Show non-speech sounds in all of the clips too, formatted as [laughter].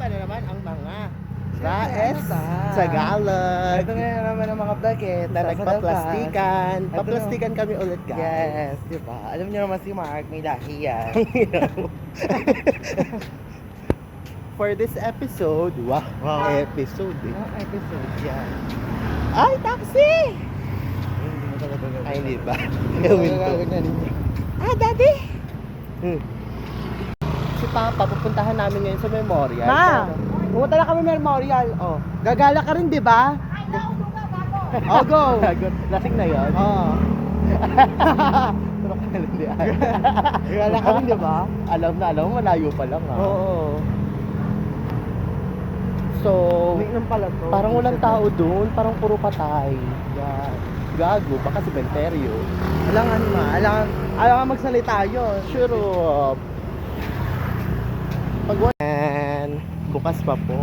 pa na naman ang mga Raes ano ba? Tagalog Ito na naman ang mga vlog eh. na nagpa-plastikan. Paplastikan kami ulit guys. Yes, di ba? Alam niyo naman si Mark, may lahi yan. [laughs] For this episode, wow, Wow. episode eh. Ang episode yan. Ay, taxi! Ay, hindi ba? Ah, daddy! Hmm. Si Papa, pupuntahan namin ngayon sa memorial. Ma! Pumunta na kami memorial. Oh. Gagala ka rin, di ba? Oh, go! [laughs] Lasing na yun. Oo. [laughs] Pero kaya hindi. Gagala ka rin, di ba? Alam na, alam mo, malayo pa lang ah. Oo. So, lang pala to. parang walang tao doon, parang puro patay. Yeah. Gago, baka sementeryo. Alangan ma, alangan, alangan magsalita yun. Sure up. Pag one, bukas pa po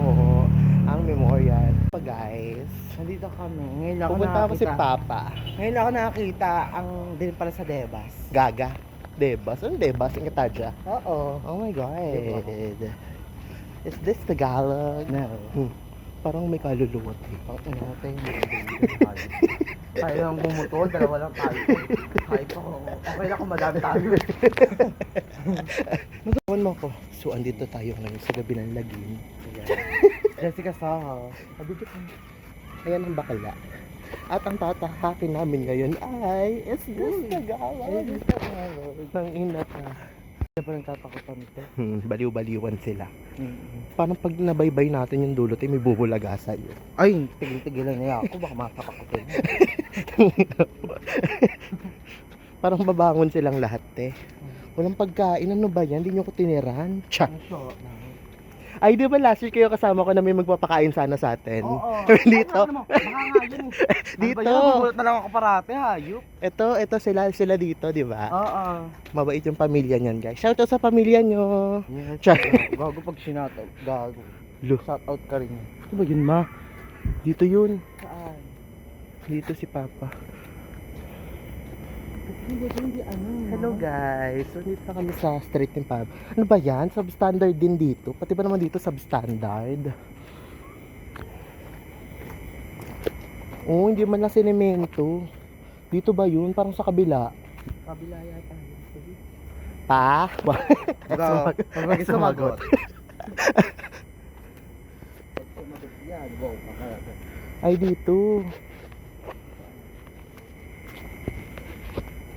ang memorial. Pa guys, Nandito kami. Ngayon ako pupunta ako si. Papa. Ngayon ako nakakita ang din pala sa Debas. Gaga. Debas? Ano Debas? Ang Katadja? Oo. Oh my God. Diba? Is this Tagalog? No. Hmm. Parang may kaluluwa. Ang ina ko tayo. Tayo lang bumutol, dalawa lang tayo. Kahit ako, okay lang kung madami tayo. [laughs] Nagawan mo ko. So, andito tayo ngayon sa gabi ng lagim. Jessica Saha. Sabi ko, ayan ang bakala. At ang tatakakin namin ngayon ay is this Tagalog? Is this Tagalog? Nang ina ka. Kaya pa nagtatakutan ito. Hmm, baliw-baliwan sila. Parang pag nabaybay natin yung dulot, eh, may bubulaga sa'yo. Ay, tigil-tigilan niya ako. Baka matapakutin. [laughs] [laughs] Parang babangon silang lahat, eh. Walang pagkain, ano ba yan? Hindi nyo ko tiniran. Tsa. Ay, di ba last year kayo kasama ko na may magpapakain sana sa atin? Oo. [laughs] Dito. Ano, baka nga yun eh. Dito. [laughs] Ano ba yun? Bubulot na lang ako parate, hayop. Ito, ito sila, sila dito, di ba? Oo. Mabait yung pamilya niyan, guys. Shout out sa pamilya nyo. Yes. Gago pag shinout out. Gago. Lo. Shout out ka rin. Ano ba yun, ma? Dito yun. Saan? Dito si Papa. Hello guys, so dito na kami sa street ni Pab. Ano ba yan? Substandard din dito. Pati ba naman dito substandard? Oo, hindi man lang sinemento. Dito ba yun? Parang sa kabila. Kabila yata. Pa? Gago. Pag Sumagot. Ay, dito.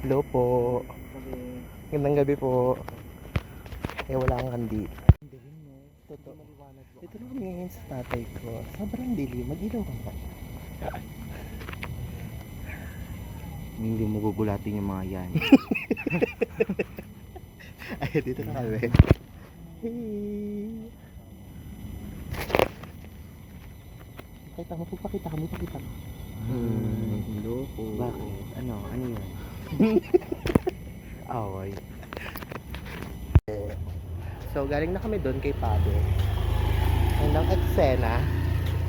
Hello po. Gandang gabi po. Eh, wala kang kandi. dilim mo. Totoo. Dito na kami ngayon sa tatay ko. Sobrang dilim. Mag-ilaw ka ba? [laughs] Hindi mo gugulatin yung mga yan. [laughs] Ay, dito na kami. Hey. Pakita mo, pakita kami, pakita mo. Hmm. Hello po. Bakit? Ano? Ano yun? [laughs] Away. So, galing na kami doon kay Pablo. Hanggang eksena,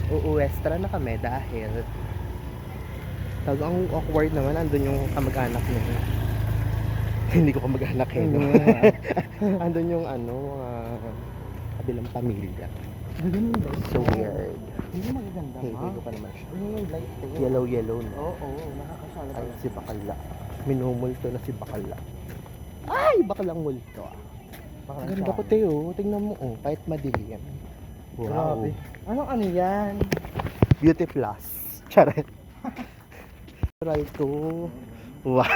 uuwestra na kami dahil Tawag ang awkward naman, andun yung kamag-anak niya. [laughs] Hindi ko kamag-anak eh, no? [laughs] andun yung ano, mga kabilang pamilya. So weird. Hindi magaganda Hindi ma. ko pa naman siya. Yellow, yellow, no? Oo, oo. Nakakasala Ay, si Bakala. Minumulto na si Bakala. Ay, bakalang multo ah. Baka Ang ganda ko, Teo. Tingnan mo, oh. Kahit madilim. Wow. Grabe. Anong ano yan? Beauty Plus. Charet. [laughs] Try to. Wow. [laughs]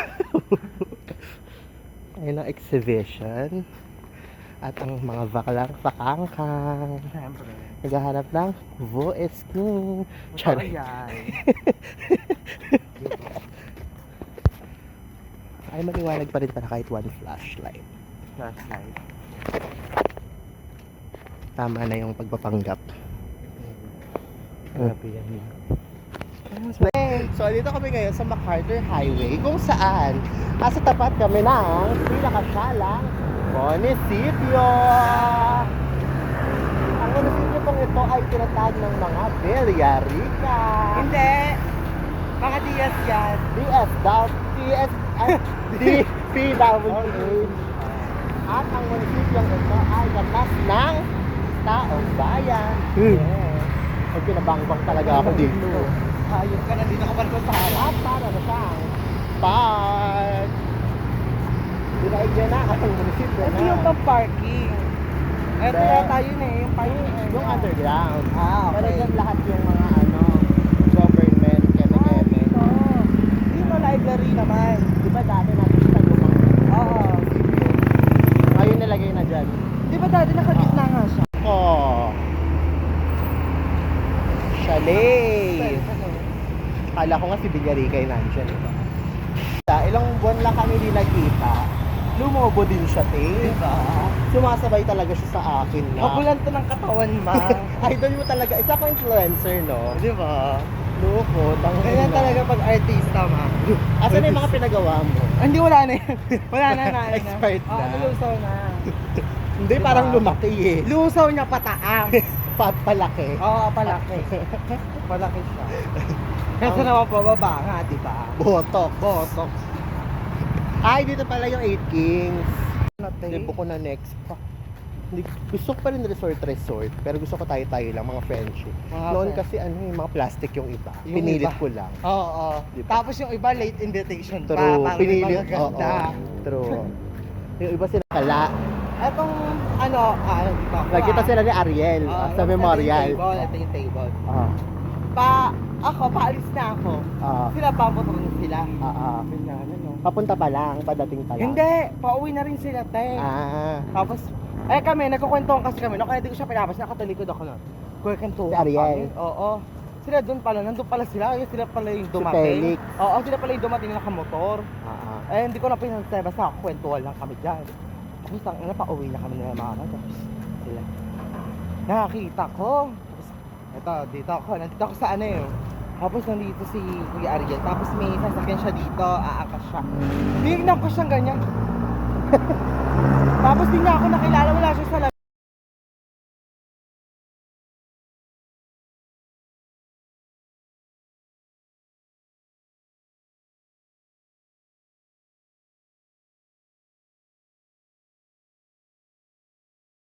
Ayun ang exhibition. At ang mga bakalang pakangkang. Siyempre. Naghahanap ng voice ko. Charet. [laughs] Ay, maliwanag pa rin pala kahit one flashlight. Flashlight. Tama na yung pagpapanggap. Grabe yan. So, dito kami ngayon sa MacArthur Highway kung saan nasa tapat kami ng pinakasalang munisipyo. Ang munisipyo pong ito ay tinatag ng mga Villarica. Hindi. Mga Diaz yan. DS, ay, DPWH. At ang munisipyong ito ay gatas ng taong bayan. Hmm. Yes. Pag pinabangbang talaga ako dito. Hayop ka na dito ka pa rin sa harap. At para na siyang park. Dinaig niya na ang munisipyo Ito na. yung pang parking. Ito yata yun eh, yung parking. Yung underground. Ah, Pero okay. dyan lahat yung mga ano, government, Ah, keme-keme. dito. Library naman. Di ba dati natin sa lumang Oo. Ngayon nilagay na dyan. Di ba dati nakagitna nga siya? Oh. Chalet. Kala ko nga si Villaricay nandyan. Diba? Ilang buwan lang kami di nagkita. Lumobo din siya, te. Diba? Sumasabay talaga siya sa akin na. Magulan to ng katawan, ma. [laughs] Idol mo talaga. Isa ko influencer, no? Di ba? Loko. Tang Ganyan talaga pag artista, ma. Asan na yung mga pinagawa mo? Ah, Hindi, wala na yan. [laughs] Wala na, na. Expired na. nalusaw na. Hindi, Diba? parang lumaki eh. Lusaw niya pataas. [laughs] Pat palaki. Oo, palaki. [laughs] palaki siya. Kasi Ang- naman pababa nga, di ba? Botok. Botok. Ay, dito pala yung 8 Kings. Natin. Libo ko na next pa. Hindi, gusto ko pa rin resort-resort, pero gusto ko tayo-tayo lang, mga friendship. Mga Noon friend- kasi ano, yung mga plastic yung iba. Yung Pinilit iba. ko lang. Oo, oo. Diba? Tapos yung iba, late invitation pa. True. Parang Pinilit. Oo. ganda. True. [laughs] yung iba sila kala. Etong, ano, ah, dito ako. Nagkita ah. sila ni Ariel Oo, ah, sa ito yung memorial. table, Ito yung table. Ah, Pa, ako, paalis na ako. ah, Sila papunta rin sila. ah, ah. Ganyan, ano. Papunta pa lang, padating pa lang. Hindi, pauwi na rin sila, te. Ah, Tapos, eh kami, nagkukwentuhan kasi kami. No, kaya ko siya pinapas, nakatalikod ako nun. Kwentuhan Si Ariel. kami. Oo. Sila doon pala, nandun pala sila. Ayun, sila pala yung dumating. Felix. Oo, sila pala yung dumating na nakamotor. ah, ah. Eh, hindi ko na pinantay. Basta kwentuhan lang kami dyan. Tapos, ang ina, pauwi na kami nila mama. Tapos, sila. Nakakita ko. Tapos, eto, dito ako. Nandito ako sa ano yun. Tapos, nandito si Kuya Ariel. Tapos, may sasakyan siya dito. Aangkas siya. Tinignan ko siyang ganyan. Tapos, di niya ako nakilala. Wala siya sa